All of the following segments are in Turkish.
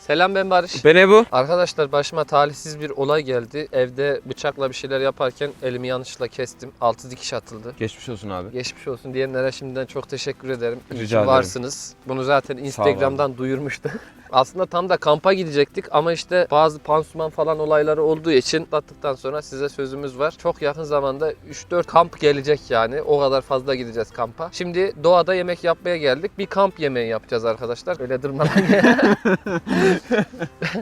Selam ben Barış. Ben Ebu. Arkadaşlar başıma talihsiz bir olay geldi. Evde bıçakla bir şeyler yaparken elimi yanlışlıkla kestim. Altı dikiş atıldı. Geçmiş olsun abi. Geçmiş olsun diyenlere şimdiden çok teşekkür ederim. İyi Rica ki ederim. varsınız. Bunu zaten Instagram'dan duyurmuştu. Aslında tam da kampa gidecektik ama işte bazı pansuman falan olayları olduğu için atlattıktan sonra size sözümüz var. Çok yakın zamanda 3-4 kamp gelecek yani. O kadar fazla gideceğiz kampa. Şimdi doğada yemek yapmaya geldik. Bir kamp yemeği yapacağız arkadaşlar. Öyle durmadan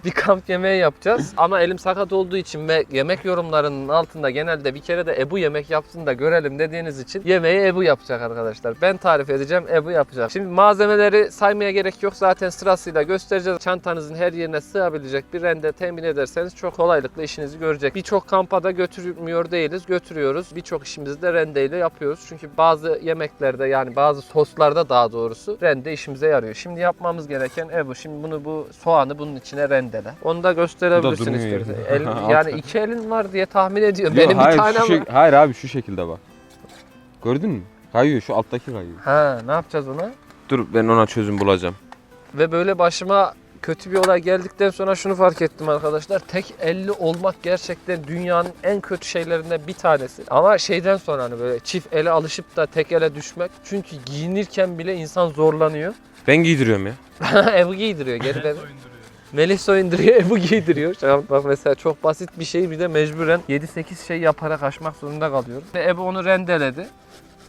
bir kamp yemeği yapacağız. Ama elim sakat olduğu için ve yemek yorumlarının altında genelde bir kere de Ebu yemek yapsın da görelim dediğiniz için yemeği Ebu yapacak arkadaşlar. Ben tarif edeceğim, Ebu yapacak. Şimdi malzemeleri saymaya gerek yok. Zaten sırasıyla göstereceğiz. Çantanızın her yerine sığabilecek bir rende temin ederseniz çok kolaylıkla işinizi görecek. Birçok kampa da götürmüyor değiliz. Götürüyoruz. Birçok işimizi de rendeyle yapıyoruz. Çünkü bazı yemeklerde yani bazı soslarda daha doğrusu rende işimize yarıyor. Şimdi yapmamız gereken Ebu. Şimdi bunu bu soğanı bunun içine rendele. Onu da gösterebilirsin yerinde. El- yani iki elin var diye tahmin ediyorum. Yok, Benim hayır, bir tane şu var. şek- hayır abi şu şekilde bak. Gördün mü? Kayıyor şu alttaki kayıyor. Ha ne yapacağız ona? Dur ben ona çözüm bulacağım. Ve böyle başıma kötü bir olay geldikten sonra şunu fark ettim arkadaşlar. Tek elli olmak gerçekten dünyanın en kötü şeylerinden bir tanesi. Ama şeyden sonra hani böyle çift ele alışıp da tek ele düşmek. Çünkü giyinirken bile insan zorlanıyor. Ben giydiriyorum ya. Ebu giydiriyor geri ver. Melih soyunduruyor, Ebu giydiriyor. An bak mesela çok basit bir şey bir de mecburen 7-8 şey yaparak açmak zorunda kalıyorum. Ve Ebu onu rendeledi.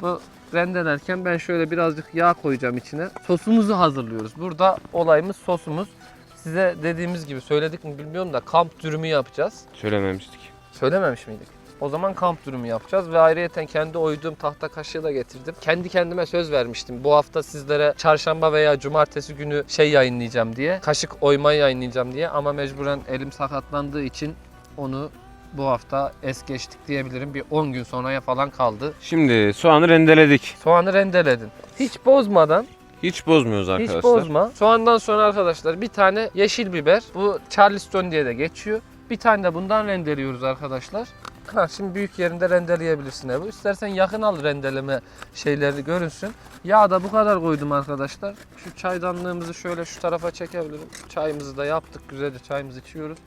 Bu rendelerken ben şöyle birazcık yağ koyacağım içine. Sosumuzu hazırlıyoruz. Burada olayımız sosumuz. Size dediğimiz gibi söyledik mi bilmiyorum da kamp dürümü yapacağız. Söylememiştik. Söylememiş miydik? O zaman kamp dürümü yapacağız ve ayrıyeten kendi oyduğum tahta kaşığı da getirdim. Kendi kendime söz vermiştim. Bu hafta sizlere çarşamba veya cumartesi günü şey yayınlayacağım diye. Kaşık oymayı yayınlayacağım diye ama mecburen elim sakatlandığı için onu bu hafta es geçtik diyebilirim. Bir 10 gün sonraya falan kaldı. Şimdi soğanı rendeledik. Soğanı rendeledin. Hiç bozmadan Hiç bozmuyoruz arkadaşlar. hiç bozma. Soğandan sonra arkadaşlar bir tane yeşil biber. Bu Charleston diye de geçiyor. Bir tane de bundan rendeliyoruz arkadaşlar. Ha, şimdi büyük yerinde rendeleyebilirsin Ebu. İstersen yakın al rendeleme şeyleri görünsün. Yağ da bu kadar koydum arkadaşlar. Şu çaydanlığımızı şöyle şu tarafa çekebilirim. Çayımızı da yaptık. Güzelce çayımızı içiyoruz.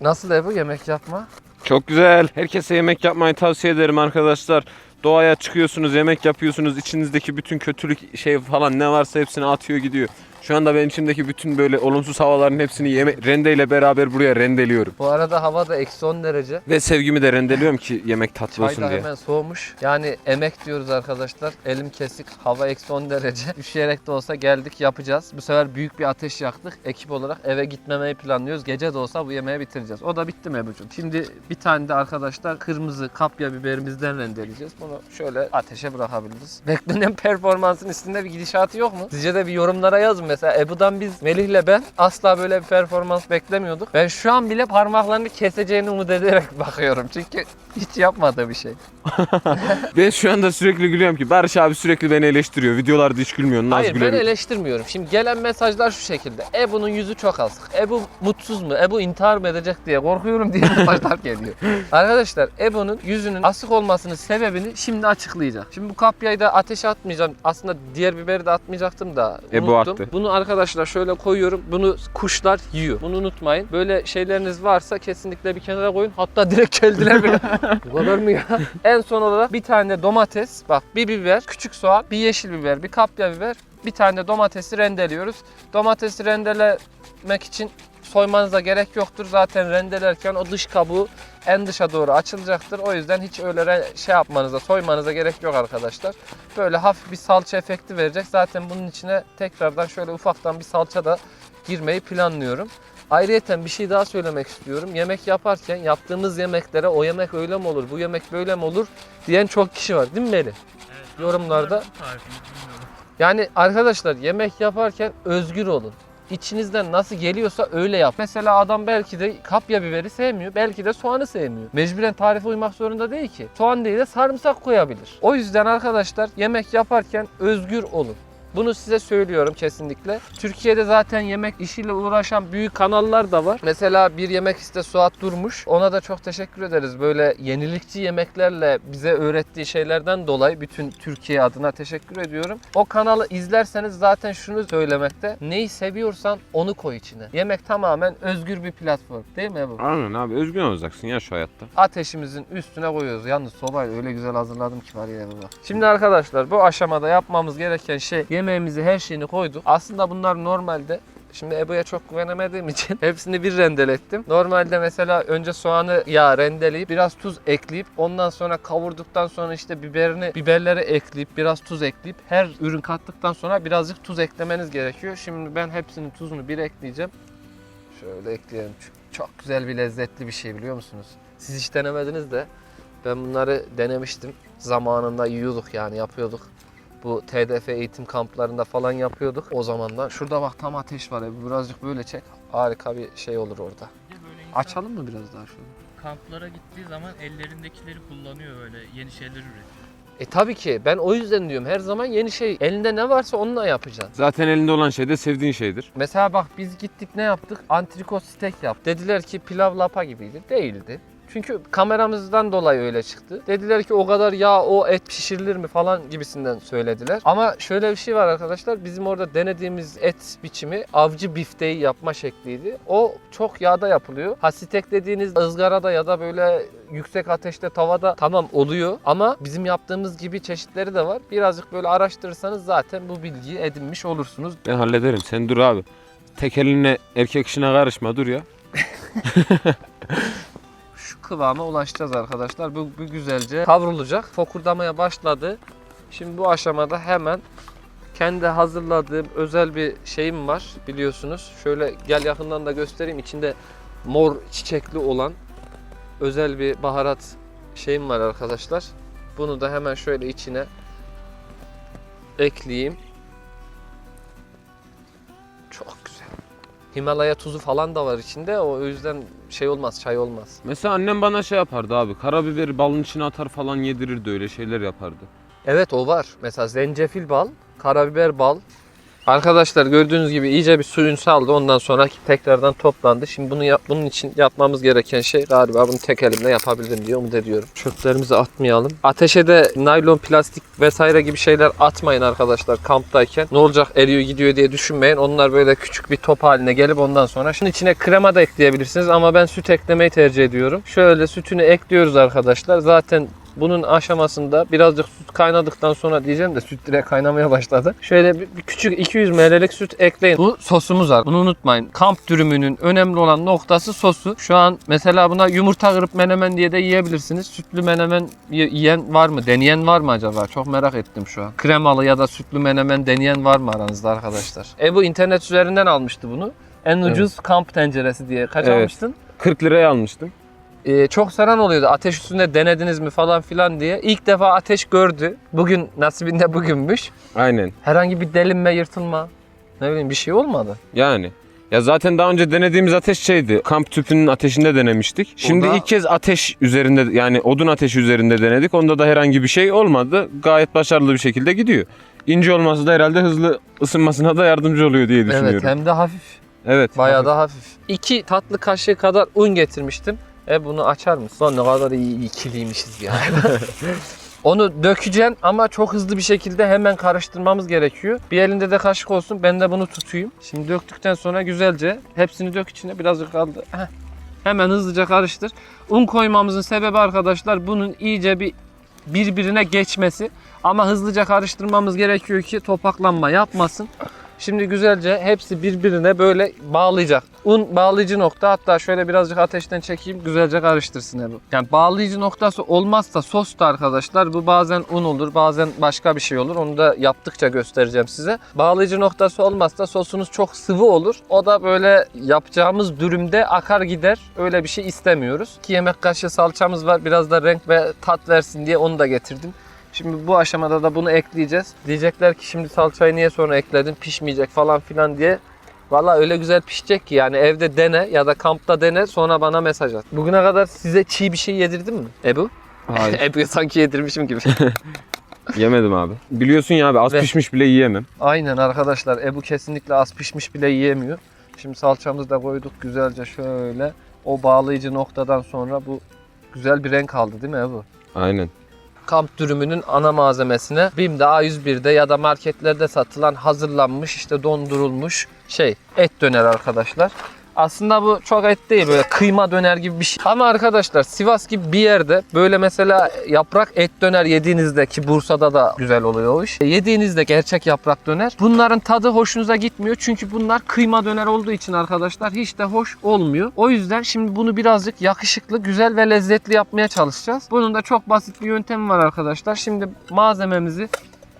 Nasıl Ebu yemek yapma? Çok güzel. Herkese yemek yapmayı tavsiye ederim arkadaşlar. Doğaya çıkıyorsunuz, yemek yapıyorsunuz. İçinizdeki bütün kötülük şey falan ne varsa hepsini atıyor gidiyor. Şu anda ben içimdeki bütün böyle olumsuz havaların hepsini yeme rendeyle beraber buraya rendeliyorum. Bu arada hava da eksi 10 derece. Ve sevgimi de rendeliyorum ki yemek tatlı Çay olsun da diye. hemen soğumuş. Yani emek diyoruz arkadaşlar. Elim kesik. Hava eksi 10 derece. Üşüyerek de olsa geldik yapacağız. Bu sefer büyük bir ateş yaktık. Ekip olarak eve gitmemeyi planlıyoruz. Gece de olsa bu yemeği bitireceğiz. O da bitti mi Ebu'cum? Şimdi bir tane de arkadaşlar kırmızı kapya biberimizden rendeleyeceğiz. Bunu şöyle ateşe bırakabiliriz. Beklenen performansın üstünde bir gidişatı yok mu? Sizce de bir yorumlara yazın. Mesela Ebu'dan biz Melih'le ben asla böyle bir performans beklemiyorduk. Ben şu an bile parmaklarını keseceğini umut ederek bakıyorum. Çünkü hiç yapmadığı bir şey. Ben şu anda sürekli gülüyorum ki Barış abi sürekli beni eleştiriyor. Videolarda hiç gülmüyor. Naz Hayır ben eleştirmiyorum. Şimdi gelen mesajlar şu şekilde. Ebu'nun yüzü çok asık. Ebu mutsuz mu? Ebu intihar mı edecek diye korkuyorum diye mesajlar geliyor. Arkadaşlar Ebu'nun yüzünün asık olmasının sebebini şimdi açıklayacağım. Şimdi bu kapyayı da ateşe atmayacağım. Aslında diğer biberi de atmayacaktım da Ebu unuttum. attı. Bunu arkadaşlar şöyle koyuyorum. Bunu kuşlar yiyor. Bunu unutmayın. Böyle şeyleriniz varsa kesinlikle bir kenara koyun. Hatta direkt keldiler bile. bu kadar mı ya? en son olarak bir tane domates, bak bir biber, küçük soğan, bir yeşil biber, bir kapya biber, bir tane de domatesi rendeliyoruz. Domatesi rendelemek için soymanıza gerek yoktur. Zaten rendelerken o dış kabuğu en dışa doğru açılacaktır. O yüzden hiç öyle şey yapmanıza, soymanıza gerek yok arkadaşlar. Böyle hafif bir salça efekti verecek. Zaten bunun içine tekrardan şöyle ufaktan bir salça da girmeyi planlıyorum. Ayrıyeten bir şey daha söylemek istiyorum. Yemek yaparken yaptığımız yemeklere o yemek öyle mi olur, bu yemek böyle mi olur diyen çok kişi var değil mi Melih? Yorumlarda. Yani arkadaşlar yemek yaparken özgür olun. İçinizden nasıl geliyorsa öyle yap. Mesela adam belki de kapya biberi sevmiyor. Belki de soğanı sevmiyor. Mecburen tarife uymak zorunda değil ki. Soğan değil de sarımsak koyabilir. O yüzden arkadaşlar yemek yaparken özgür olun. Bunu size söylüyorum kesinlikle. Türkiye'de zaten yemek işiyle uğraşan büyük kanallar da var. Mesela bir yemek iste Suat Durmuş. Ona da çok teşekkür ederiz. Böyle yenilikçi yemeklerle bize öğrettiği şeylerden dolayı bütün Türkiye adına teşekkür ediyorum. O kanalı izlerseniz zaten şunu söylemekte. Neyi seviyorsan onu koy içine. Yemek tamamen özgür bir platform. Değil mi Ebu? Aynen abi özgün olacaksın ya şu hayatta. ateşimizin üstüne koyuyoruz. Yalnız sobayı öyle güzel hazırladım ki var ya baba. Şimdi arkadaşlar bu aşamada yapmamız gereken şey yemeğimizi her şeyini koyduk. Aslında bunlar normalde Şimdi Ebu'ya çok güvenemediğim için hepsini bir rendelettim. Normalde mesela önce soğanı yağ rendeleyip biraz tuz ekleyip ondan sonra kavurduktan sonra işte biberini biberleri ekleyip biraz tuz ekleyip her ürün kattıktan sonra birazcık tuz eklemeniz gerekiyor. Şimdi ben hepsinin tuzunu bir ekleyeceğim. Şöyle ekleyelim. Çok güzel bir lezzetli bir şey biliyor musunuz? Siz hiç denemediniz de ben bunları denemiştim. Zamanında yiyorduk yani yapıyorduk. Bu TDF eğitim kamplarında falan yapıyorduk o zamanlar. Şurada bak tam ateş var. Ebu. Birazcık böyle çek. Harika bir şey olur orada. Bir de böyle insan Açalım mı biraz daha şunu? kamplara gittiği zaman ellerindekileri kullanıyor öyle yeni şeyler üretiyor. E tabii ki ben o yüzden diyorum her zaman yeni şey elinde ne varsa onunla yapacaksın. Zaten elinde olan şey de sevdiğin şeydir. Mesela bak biz gittik ne yaptık? Antrikot steak yaptık. Dediler ki pilav lapa gibiydi. Değildi. Çünkü kameramızdan dolayı öyle çıktı. Dediler ki o kadar yağ o et pişirilir mi falan gibisinden söylediler. Ama şöyle bir şey var arkadaşlar. Bizim orada denediğimiz et biçimi avcı bifteği yapma şekliydi. O çok yağda yapılıyor. Ha steak dediğiniz ızgarada ya da böyle yüksek ateşte tavada tamam oluyor. Ama bizim yaptığımız gibi çeşitleri de var. Birazcık böyle araştırırsanız zaten bu bilgiyi edinmiş olursunuz. Ben hallederim. Sen dur abi. Tek elinle erkek işine karışma dur ya. kıvama ulaşacağız arkadaşlar. Bu, bu güzelce kavrulacak. Fokurdamaya başladı. Şimdi bu aşamada hemen kendi hazırladığım özel bir şeyim var biliyorsunuz. Şöyle gel yakından da göstereyim. İçinde mor çiçekli olan özel bir baharat şeyim var arkadaşlar. Bunu da hemen şöyle içine ekleyeyim. Çok. Himalaya tuzu falan da var içinde. O yüzden şey olmaz, çay olmaz. Mesela annem bana şey yapardı abi. Karabiberi balın içine atar falan yedirirdi öyle şeyler yapardı. Evet o var. Mesela zencefil bal, karabiber bal. Arkadaşlar gördüğünüz gibi iyice bir suyunu saldı. Ondan sonra tekrardan toplandı. Şimdi bunu yap, bunun için yapmamız gereken şey galiba bunu tek elimle yapabilirim diye umut ediyorum. Çöplerimizi atmayalım. Ateşe de naylon, plastik vesaire gibi şeyler atmayın arkadaşlar kamptayken. Ne olacak eriyor gidiyor diye düşünmeyin. Onlar böyle küçük bir top haline gelip ondan sonra şunun içine krema da ekleyebilirsiniz ama ben süt eklemeyi tercih ediyorum. Şöyle sütünü ekliyoruz arkadaşlar. Zaten bunun aşamasında birazcık süt kaynadıktan sonra diyeceğim de süt direkt kaynamaya başladı. Şöyle bir, bir küçük 200 ml'lik süt ekleyin. Bu sosumuz var. Bunu unutmayın. Kamp dürümünün önemli olan noktası sosu. Şu an mesela buna yumurta kırıp menemen diye de yiyebilirsiniz. Sütlü menemen yiyen var mı? Deneyen var mı acaba? Çok merak ettim şu an. Kremalı ya da sütlü menemen deneyen var mı aranızda arkadaşlar? E bu internet üzerinden almıştı bunu. En ucuz kamp tenceresi diye. Kaç Evet. almıştın? 40 liraya almıştım. Ee, çok saran oluyordu. Ateş üstünde denediniz mi falan filan diye. İlk defa ateş gördü. Bugün nasibinde bugünmüş. Aynen. Herhangi bir delinme, yırtılma, ne bileyim bir şey olmadı. Yani. Ya zaten daha önce denediğimiz ateş şeydi. Kamp tüpünün ateşinde denemiştik. Şimdi da- ilk kez ateş üzerinde yani odun ateşi üzerinde denedik. Onda da herhangi bir şey olmadı. Gayet başarılı bir şekilde gidiyor. İnce olması da herhalde hızlı ısınmasına da yardımcı oluyor diye düşünüyorum. Evet hem de hafif. Evet. Bayağı da hafif. İki tatlı kaşığı kadar un getirmiştim. E bunu açar mısın? Lan ne kadar iyi ikiliymişiz ya. Onu dökeceksin ama çok hızlı bir şekilde hemen karıştırmamız gerekiyor. Bir elinde de kaşık olsun ben de bunu tutayım. Şimdi döktükten sonra güzelce hepsini dök içine birazcık kaldı. Heh. Hemen hızlıca karıştır. Un koymamızın sebebi arkadaşlar bunun iyice bir birbirine geçmesi. Ama hızlıca karıştırmamız gerekiyor ki topaklanma yapmasın. Şimdi güzelce hepsi birbirine böyle bağlayacak. Un bağlayıcı nokta hatta şöyle birazcık ateşten çekeyim güzelce karıştırsın Ebu. Yani bağlayıcı noktası olmazsa sos da arkadaşlar bu bazen un olur bazen başka bir şey olur. Onu da yaptıkça göstereceğim size. Bağlayıcı noktası olmazsa sosunuz çok sıvı olur. O da böyle yapacağımız dürümde akar gider. Öyle bir şey istemiyoruz. 2 yemek kaşığı salçamız var. Biraz da renk ve tat versin diye onu da getirdim. Şimdi bu aşamada da bunu ekleyeceğiz. Diyecekler ki şimdi salçayı niye sonra ekledin pişmeyecek falan filan diye. Valla öyle güzel pişecek ki yani evde dene ya da kampta dene sonra bana mesaj at. Bugüne kadar size çiğ bir şey yedirdim mi Ebu? Hayır. Ebu'yu sanki yedirmişim gibi. Yemedim abi. Biliyorsun ya abi az Ve- pişmiş bile yiyemem. Aynen arkadaşlar Ebu kesinlikle az pişmiş bile yiyemiyor. Şimdi salçamızı da koyduk güzelce şöyle. O bağlayıcı noktadan sonra bu güzel bir renk aldı değil mi Ebu? Aynen. Kamp dürümünün ana malzemesine BİM'de A101'de ya da marketlerde satılan hazırlanmış işte dondurulmuş şey et döner arkadaşlar. Aslında bu çok et değil böyle kıyma döner gibi bir şey. Ama arkadaşlar Sivas gibi bir yerde böyle mesela yaprak et döner yediğinizde ki Bursa'da da güzel oluyor o iş. Yediğinizde gerçek yaprak döner. Bunların tadı hoşunuza gitmiyor. Çünkü bunlar kıyma döner olduğu için arkadaşlar hiç de hoş olmuyor. O yüzden şimdi bunu birazcık yakışıklı, güzel ve lezzetli yapmaya çalışacağız. Bunun da çok basit bir yöntemi var arkadaşlar. Şimdi malzememizi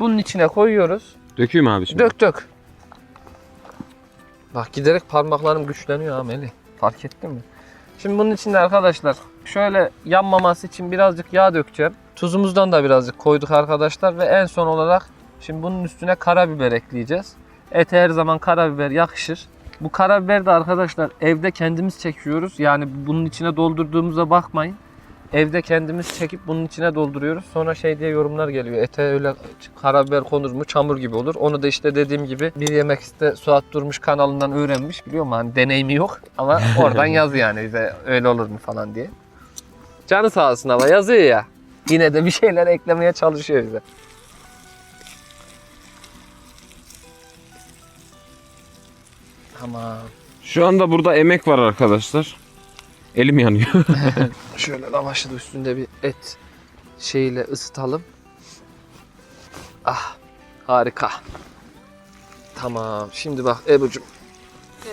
bunun içine koyuyoruz. Dökeyim abi şimdi. Dök dök. Bak giderek parmaklarım güçleniyor ha Melih. Fark ettin mi? Şimdi bunun içinde arkadaşlar şöyle yanmaması için birazcık yağ dökeceğim. Tuzumuzdan da birazcık koyduk arkadaşlar ve en son olarak şimdi bunun üstüne karabiber ekleyeceğiz. Ete her zaman karabiber yakışır. Bu karabiber de arkadaşlar evde kendimiz çekiyoruz. Yani bunun içine doldurduğumuza bakmayın. Evde kendimiz çekip bunun içine dolduruyoruz. Sonra şey diye yorumlar geliyor. Ete öyle karabiber konur mu çamur gibi olur. Onu da işte dediğim gibi bir yemekte Suat Durmuş kanalından öğrenmiş biliyor musun? Hani deneyimi yok ama oradan yaz yani bize öyle olur mu falan diye. Canı sağ olsun ama yazıyor ya. Yine de bir şeyler eklemeye çalışıyor bize. Tamam. Şu anda burada emek var arkadaşlar. Elim yanıyor. Şöyle lavaşı üstünde bir et şeyle ısıtalım. Ah harika. Tamam şimdi bak Ebu'cum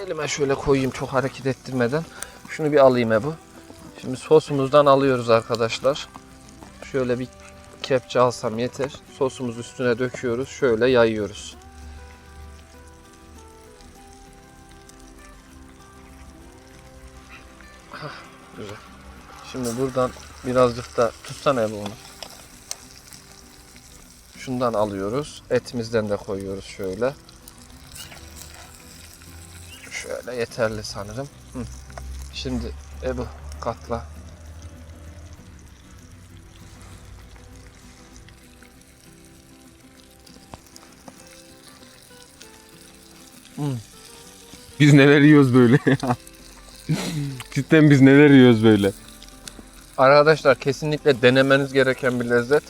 elime şöyle koyayım çok hareket ettirmeden. Şunu bir alayım Ebu. Şimdi sosumuzdan alıyoruz arkadaşlar. Şöyle bir kepçe alsam yeter. Sosumuzu üstüne döküyoruz. Şöyle yayıyoruz. Şimdi buradan birazcık da tutsana Ebu onu. Şundan alıyoruz. Etimizden de koyuyoruz şöyle. Şöyle yeterli sanırım. Şimdi Ebu katla. biz neler yiyoruz böyle ya. Cidden biz neler yiyoruz böyle. Arkadaşlar kesinlikle denemeniz gereken bir lezzet.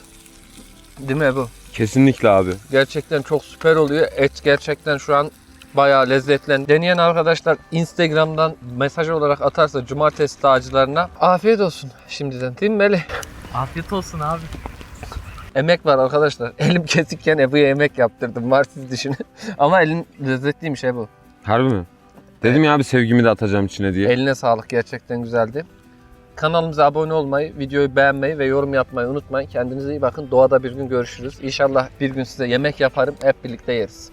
Değil mi Ebu? Kesinlikle abi. Gerçekten çok süper oluyor. Et gerçekten şu an bayağı lezzetlen. Deneyen arkadaşlar Instagram'dan mesaj olarak atarsa cumartesi tacılarına afiyet olsun şimdiden. Değil mi Melih? Afiyet olsun abi. Emek var arkadaşlar. Elim kesikken Ebu'ya yemek yaptırdım. Var siz düşünün. Ama elin lezzetliymiş Ebu. Harbi mi? Dedim ya abi sevgimi de atacağım içine diye. Eline sağlık gerçekten güzeldi. Kanalımıza abone olmayı, videoyu beğenmeyi ve yorum yapmayı unutmayın. Kendinize iyi bakın. Doğada bir gün görüşürüz. İnşallah bir gün size yemek yaparım. Hep birlikte yeriz.